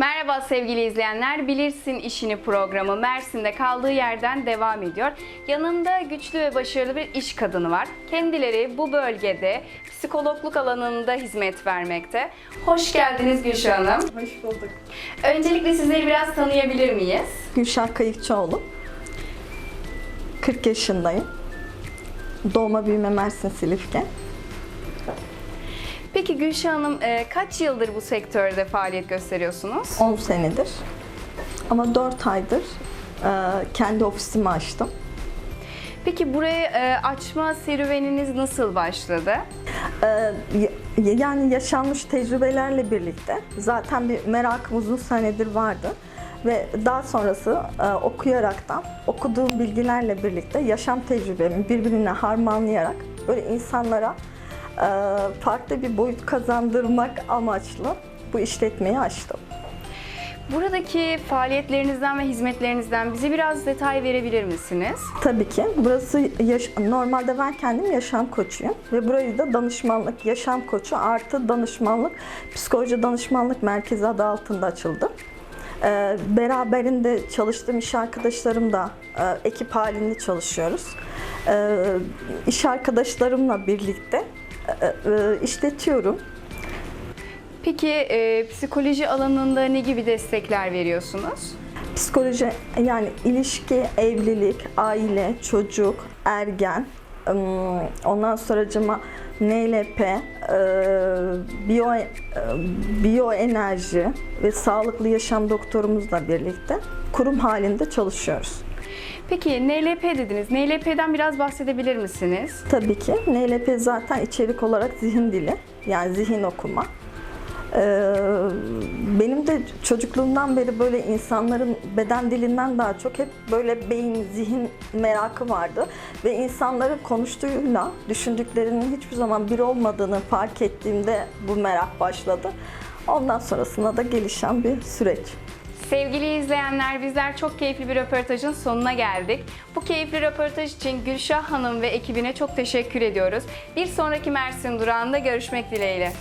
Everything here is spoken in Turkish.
Merhaba sevgili izleyenler. Bilirsin işini programı Mersin'de kaldığı yerden devam ediyor. Yanında güçlü ve başarılı bir iş kadını var. Kendileri bu bölgede psikologluk alanında hizmet vermekte. Hoş geldiniz Gülşah Hanım. Hoş bulduk. Öncelikle sizleri biraz tanıyabilir miyiz? Gülşah Kayıkçıoğlu. 40 yaşındayım. Doğma büyüme Mersin Silifke. Peki Gülşah Hanım e, kaç yıldır bu sektörde faaliyet gösteriyorsunuz? 10 senedir. Ama 4 aydır e, kendi ofisimi açtım. Peki burayı e, açma serüveniniz nasıl başladı? E, yani yaşanmış tecrübelerle birlikte zaten bir merakım uzun senedir vardı. Ve daha sonrası e, okuyaraktan, okuduğum bilgilerle birlikte yaşam tecrübemi birbirine harmanlayarak böyle insanlara farklı bir boyut kazandırmak amaçlı bu işletmeyi açtım. Buradaki faaliyetlerinizden ve hizmetlerinizden bize biraz detay verebilir misiniz? Tabii ki. Burası yaş- normalde ben kendim yaşam koçuyum ve burayı da danışmanlık, yaşam koçu artı danışmanlık, psikoloji danışmanlık merkezi adı altında açıldı. Ee, beraberinde çalıştığım iş arkadaşlarım da e, ekip halinde çalışıyoruz. Ee, iş arkadaşlarımla birlikte işletiyorum. Peki e, psikoloji alanında ne gibi destekler veriyorsunuz? Psikoloji yani ilişki, evlilik, aile, çocuk, ergen, ondan sonracıma NLP, e, biyo, e, biyoenerji ve sağlıklı yaşam doktorumuzla birlikte kurum halinde çalışıyoruz. Peki NLP dediniz. NLP'den biraz bahsedebilir misiniz? Tabii ki NLP zaten içerik olarak zihin dili, yani zihin okuma. Ee, benim de çocukluğumdan beri böyle insanların beden dilinden daha çok hep böyle beyin, zihin merakı vardı. Ve insanların konuştuğuyla düşündüklerinin hiçbir zaman bir olmadığını fark ettiğimde bu merak başladı. Ondan sonrasında da gelişen bir süreç. Sevgili izleyenler bizler çok keyifli bir röportajın sonuna geldik. Bu keyifli röportaj için Gülşah Hanım ve ekibine çok teşekkür ediyoruz. Bir sonraki Mersin durağında görüşmek dileğiyle.